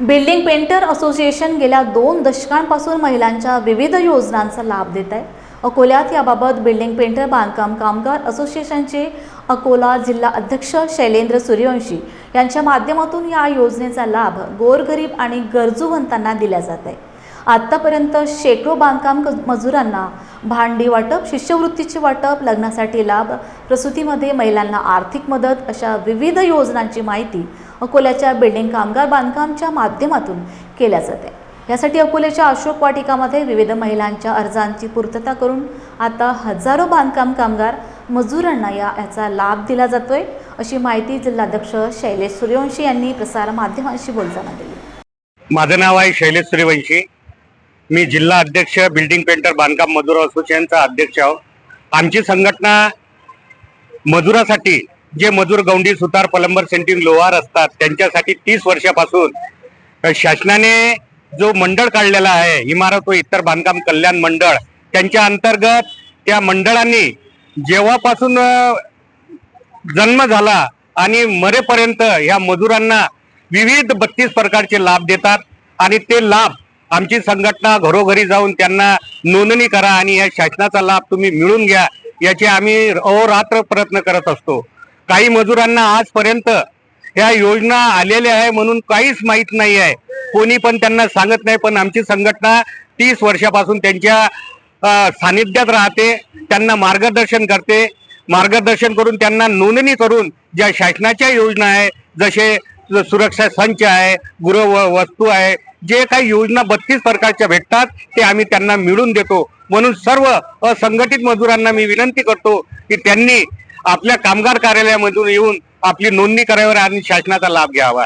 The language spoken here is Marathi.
बिल्डिंग पेंटर असोसिएशन गेल्या दोन दशकांपासून महिलांच्या विविध योजनांचा लाभ देत आहे. अकोल्यात याबाबत बिल्डिंग पेंटर बांधकाम कामगार असोसिएशनचे अकोला जिल्हा अध्यक्ष शैलेंद्र सूर्यवंशी यांच्या माध्यमातून या योजनेचा लाभ गोरगरीब आणि गरजूवंतांना दिला जात आहे. आत्तापर्यंत शेकडो बांधकाम क- मजुरांना भांडी वाटप शिष्यवृत्तीचे वाटप लग्नासाठी लाभ प्रसूतीमध्ये महिलांना आर्थिक मदत अशा विविध योजनांची माहिती अकोल्याच्या बिल्डिंग कामगार बांधकामच्या माध्यमातून केल्या जाते. यासाठी अकोल्याच्या अशोक वाटिकामध्ये विविध महिलांच्या अर्जांची पूर्तता करून आता हजारो बांधकाम कामगार मजुरांना या याचा लाभ दिला जातोय अशी माहिती जिल्हाध्यक्ष शैलेश सूर्यवंशी यांनी प्रसार माध्यमांशी बोलताना दिली. माझं नाव आहे शैलेश सूर्यवंशी. मी जिल्हा अध्यक्ष बिल्डिंग पेंटर बांधकाम मजूर असोसिएशनचा अध्यक्ष आहो. आमची संघटना मजुरासाठी जे मजूर गौंडी सुतार पलंबर सेंटिंग लोहार असतात त्यांच्यासाठी तीस वर्षापासून शासनाने जो मंडळ काढलेला आहे इमारत व इतर बांधकाम कल्याण मंडळ त्यांच्या अंतर्गत त्या मंडळांनी जेव्हापासून जन्म झाला आणि मरेपर्यंत ह्या मजुरांना विविध बत्तीस प्रकारचे लाभ देतात आणि ते लाभ आमची संघटना घरोघरी जाऊन त्यांना नोंदणी करा आणि या शासनाचा लाभ तुम्ही मिळून घ्या याचे आम्ही अहोरात्र प्रयत्न करत असतो. काही मजुरांना आजपर्यंत ह्या योजना आलेल्या आहे म्हणून काहीच माहीत नाही आहे. कोणी पण त्यांना सांगत नाही पण आमची संघटना तीस वर्षापासून त्यांच्या सान्निध्यात सानिध्यात राहते त्यांना मार्गदर्शन करते. मार्गदर्शन करून त्यांना नोंदणी करून ज्या शासनाच्या योजना आहे जसे सुरक्षा संच आहे गृह व- वस्तू आहे जे काही योजना बत्तीस प्रकारच्या भेटतात ते आम्ही त्यांना मिळून देतो. म्हणून सर्व असंघटित मजुरांना मी विनंती करतो की त्यांनी आपल्या कामगार कार्यालयामधून येऊन आपली नोंदणी करावी आणि शासनाचा लाभ घ्यावा.